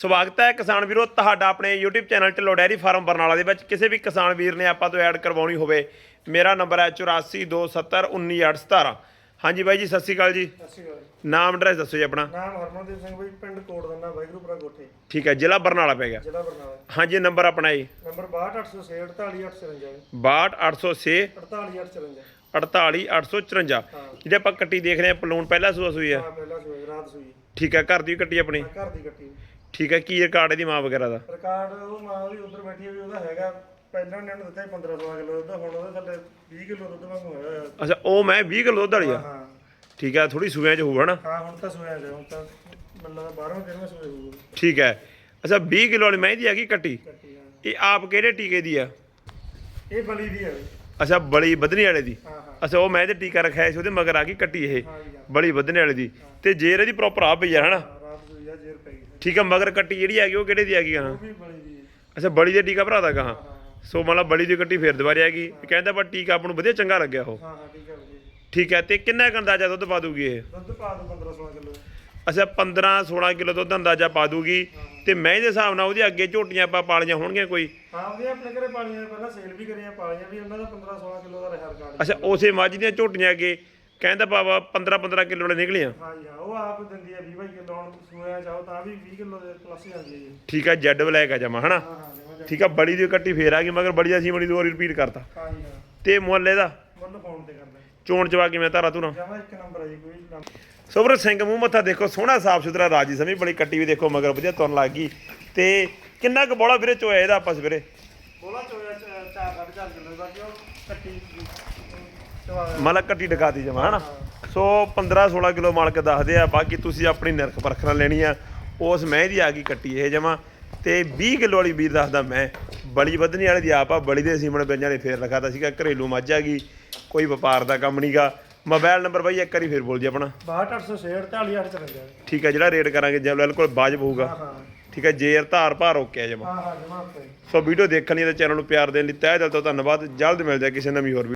ਸਵਾਗਤ ਹੈ ਕਿਸਾਨ ਵੀਰੋ ਤੁਹਾਡਾ ਆਪਣੇ YouTube channel Dhillon dairy farm Barnala ਦੇ ਵਿੱਚ। ਕਿਸੇ ਵੀ ਕਿਸਾਨ ਵੀਰ ਨੇ ਆਪਾਂ ਤੋਂ ਐਡ ਕਰਵਾਉਣੀ ਹੋਵੇ ਮੇਰਾ ਨੰਬਰ ਹੈ 8427191817 ਹਾਂਜੀ ਬਾਈ ਜੀ ਸਤਿ ਸ਼੍ਰੀ ਅਕਾਲ ਜੀ। ਸਤਿ ਸ਼੍ਰੀ ਅਕਾਲ ਨਾਮ ਐਡਰੈਸ ਦੱਸੋ ਜੀ ਆਪਣਾ। ਨਾਮ ਹਰਮਨਦੀਪ ਸਿੰਘ ਬਈ ਪਿੰਡ ਕੋਟਦੰਨਾ ਵਾਹਿਗੁਰੂਪੁਰਾ ਕੋਠੇ ਠੀਕ ਹੈ ਜ਼ਿਲ੍ਹਾ ਬਰਨਾਲਾ ਪੈ ਗਿਆ। ਜ਼ਿਲ੍ਹਾ ਬਰਨਾਲਾ। ਹਾਂਜੀ ਨੰਬਰ ਆਪਣਾ ਜੀ। ਨੰਬਰ 6286 48854 62806 48854 48854 ਜਿਹੜੇ ਆਪਾਂ ਕੱਟੀ ਦੇਖ ਰਹੇ ਹਾਂ ਪਲੂਣ ਪਹਿਲਾ ਸੂਆ ਸੂਈ ਆ। ਹਾਂ ਪਹਿਲਾ ਸੂਈ ਰਾਤ ਸੂਈ। ਠੀਕ ਹੈ ਘਰ ਦੀ ਵੀ ਕੱਟੀ ਆਪਣੀ? ਘਰ ਦੀ ਕੱਟੀ। ਠੀਕ ਹੈ ਕੀ ਰਿਕਾਰਡ ਇਹਦੀ ਮਾਂ ਵਗੈਰਾ ਦਾ? ਰਿਕਾਰਡ ਉਹ ਮਾਂ ਵੀ ਉਧਰ ਬੈਠੀ ਹੈ ਵੀ ਉਹਦਾ ਹੈਗਾ। ਪਹਿਲਾਂ ਨੇ ਉਹਨੂੰ ਦਿੱਤਾ ਸੀ 15 16 ਕਿਲੋ ਦੁੱਧ ਹੁਣ ਉਹਦੇ ਥੱਲੇ 20 ਕਿਲੋ ਦੁੱਧ ਵਾਂਗੂ ਹੋਇਆ ਹੋਇਆ। ਅੱਛਾ ਉਹ ਮੈਂ 20 ਕਿਲੋ ਦੁੱਧ ਵਾਲੀ ਆ? ਹਾਂ ਠੀਕ ਹੈ ਥੋੜੀ ਸੂਆਂ ਚ ਹੋਊ ਹਨਾ? ਹਾਂ ਹੁਣ ਤਾਂ ਸੋਇਆ ਗਿਆ ਹੁਣ ਤਾਂ ਮੱਲਾ ਦਾ 12ਵਾਂ 13ਵਾਂ ਸੋਇਆ ਹੋਊਗਾ। ਠੀਕ ਹੈ। ਅੱਛਾ 20 ਕਿਲੋ ਵਾਲੀ ਮੈਂ ਦੀ ਹੈਗੀ ਕੱਟੀ? ਕੱਟੀ ਹਾਂ। ਇਹ ਆਪ ਕਿਹੜੇ ਟੀਕੇ ਦੀ ਆ? ਇਹ ਬਲੀ ਦੀ ਹੈ। ਅੱਛਾ ਬਲੀ ਵਧਣੀ ਵਾਲੇ ਦੀ? ਹਾਂ ਹਾਂ। ਅੱਛਾ ਉਹ ਮੈਂ ਤੇ ਟੀਕਾ ਰਖਾਇਆ ਸੀ ਉਹਦੇ ਮਗਰ ਆ ਗਈ ਕੱਟੀ ਇਹ। ਹਾਂ ਜੀ ਹਾਂ। ਬਲੀ ਵਧਣੇ ਵਾਲੇ ਦੀ। ਤੇ ਜੇਰ ਇਹਦੀ ਪ੍ਰੋਪਰ ਆ ਪਈ ਆ ਹਨਾ ਹਾਂ, ਰਾਤ ਸੂਈ ਆ ਜੇਰ ਪੈ ਗਈ ਠੀਕ ਆ ਮਗਰ ਕੱਟੀ ਜਿਹੜੀ ਹੈਗੀ ਉਹ ਕਿਹੜੇ ਦੀ ਹੈਗੀ ਹਾਂ ਉਹ ਵੀ ਬਲੀ ਦੀ ਹੈ ਅੱਛਾ ਬਲੀ ਦੇ ਟੀਕਾ ਭਰਾ ਦਾ ਕਹਾਂ ਹਾਂ। ਸੋ ਮੰਨ ਲਾ ਬਲੀ ਦੀ ਕੱਟੀ ਫੇਰ ਦੁਬਾਰੇ ਹੈਗੀ। ਕਹਿੰਦਾ ਪਰ ਟੀਕਾ ਆਪ ਨੂੰ ਵਧੀਆ ਚੰਗਾ ਲੱਗਿਆ ਉਹ। ਹਾਂ ਹਾਂ ਠੀਕ ਹੈ ਬਈ ਠੀਕ ਹੈ ਤੇ ਕਿੰਨਾ ਕੁ ਅੰਦਾਜ਼ਾ ਦੁੱਧ ਪਾ ਦੂਗੀ ਇਹ? ਦੁੱਧ ਪਾ ਦੋ 15 16 ਕਿਲੋ। ਅੱਛਾ 15 16 ਕਿਲੋ ਦੁੱਧ ਅੰਦਾਜ਼ਾ ਪਾ ਦੂਗੀ। ਤੇ ਮੈਂ ਦੇ ਹਿਸਾਬ ਨਾਲ ਉਹਦੇ ਅੱਗੇ ਝੋਟੀਆਂ ਆਪਾਂ ਪਾਲੀਆਂ ਹੋਣਗੀਆਂ ਕੋਈ? ਹਾਂ ਉਹਦੇ ਆਪਣੇ ਘਰੇ ਪਾਲੀਆਂ ਪਹਿਲਾਂ ਸੇਲ ਵੀ ਕਰੀਆਂ ਪਾਲੀਆਂ ਵੀ ਉਹਨਾਂ ਦਾ 15 16 ਕਿਲੋ ਦਾ ਰਿਹਾ ਰਿਕਾਰਡ। ਅੱਛਾ ਉਸੇ ਮੱਝ ਦੀਆਂ ਝੋਟੀਆਂ ਅੱਗੇ। ਕਹਿੰਦਾ ਬਾਬਾ 15 15 ਕਿਲੋ ਵਾਲੇ ਨਿਕਲੀਆਂ ਹਾਂ ਜੀ ਹਾਂ ਉਹ ਆਪ ਦਿੰਦੀ ਹੈ 20 22 ਕਿਲੋ ਹੁਣ ਸੋਇਆ ਚਾਹੋ ਤਾਂ ਵੀ 20 ਕਿਲੋ ਦੇ ਪਲੱਸ ਜਾਂਦੀ ਹੈ ਜੀ ਠੀਕ ਹੈ ਜੈਡ ਬਲੈਕ ਆ ਜਮਾ ਹਨਾ? ਹਾਂ ਹਾਂ ਜਮਾਂ ਜਾ- ਠੀਕ ਆ ਬੜੀ ਦੀ ਕੱਟੀ ਫੇਰ ਆ ਗਈ ਮਗਰ ਬੜੀ ਦਾ ਸੀਮਣੀ ਦੋ ਵਾਰੀ ਰਿਪੀਟ ਕਰਤਾ। ਹਾਂ ਜੀ ਹਾਂ ਤੇ ਮੁੱਲ ਇਹਦਾ? ਮੁੱਲ ਫੋਨ ਤੇ ਕਰਦਾ ਚੋਣ ਚਵਾ ਕਿਵੇਂ ਧਾਰਾ ਧੂਰਾ। ਜਮਾ ਇੱਕ ਨੰਬਰ ਹੈ ਜੀ ਕੋਈ ਨੰਬਰ ਸੋਬਰ ਸਿੰਘ ਮੂੰਹ ਮੱਥਾ ਦੇਖੋ ਸੋਹਣਾ ਸਾਫ਼ ਸੁਥਰਾ ਰਾਜੀ ਸਮੀ ਬੜੀ ਕੱਟੀ ਵੀ ਦੇਖੋ ਮਗਰ ਵਧੀਆ ਤੁਰਨ ਲੱਗ ਗਈ। ਤੇ ਕਿੰਨਾ ਕੁ ਬੋਲਾ ਵੀਰੇ ਚੋਇਆ ਇਹਦਾ ਆਪਸ ਵੀਰੇ ਬੋਲਾ ਚੋਇਆ 4 4.5 ਕਿਲੋ ਦਾ ਕਿਉਂ ਕੱਟੀ। ਚਵਾ ਮਤਲਬ ਕੱਟੀ ਡਕਾਤੀ ਜਮਾ ਹਨਾ? ਸੋ 15 16 ਕਿਲੋ ਮਾਲਕ ਦੱਸਦੇ ਆ ਬਾਕੀ ਤੁਸੀਂ ਆਪਣੀ ਨਿਰਖ ਪਰਖ ਨਾਲ ਲੈਣੀ ਆ ਉਸ ਮੈਂ ਦੀ ਆ ਗਈ ਕੱਟੀ ਇਹ ਜਮਾ। ਤੇ 20 ਕਿਲੋ ਵਾਲੀ ਵੀਰ ਦੱਸਦਾ ਮੈਂ ਬੜੀ ਵਧਣੀ ਵਾਲੇ ਦੀ ਆਪ ਆ ਬੜੀ ਦੇ ਸੀਮਣ ਬਿੰਜਾਂ ਨੇ ਫੇਰ ਲਿਖਾਤਾ ਸੀਗਾ ਘਰੇਲੂ ਮੱਝ ਆ ਗਈ ਕੋਈ ਵਪਾਰ ਦਾ ਕੰਮ ਨਹੀਂਗਾ ਮੋਬਾਈਲ ਨੰਬਰ ਬਾਈ ਇੱਕ ਵਾਰੀ ਫੇਰ ਬੋਲ ਜੀ ਆਪਣਾ। 62806 48854 ਠੀਕ ਹੈ ਜਿਹੜਾ ਰੇਟ ਕਰਾਂਗੇ ਜੇ ਬਿਲਕੁਲ ਵਾਜਬ ਹੋਊਗਾ। ਹਾਂ ਠੀਕ ਹੈ ਜੇਰ ਧਾਰ ਭਾਰ ਓਕੇ ਆ ਜਮਾ। ਹਾਂ ਹਾਂ ਜਮਾ ਸੋ ਵੀਡੀਓ ਦੇਖਣ ਲਈ ਤੇ ਚੈਨਲ ਨੂੰ ਪਿਆਰ ਦੇਣ ਲਈ ਤਹਿ ਦਿਲ ਤੋਂ ਧੰਨਵਾਦ ਜਲਦ ਮਿਲਦੇ ਆ ਕਿਸੇ ਨਵੀਂ ਹੋਰ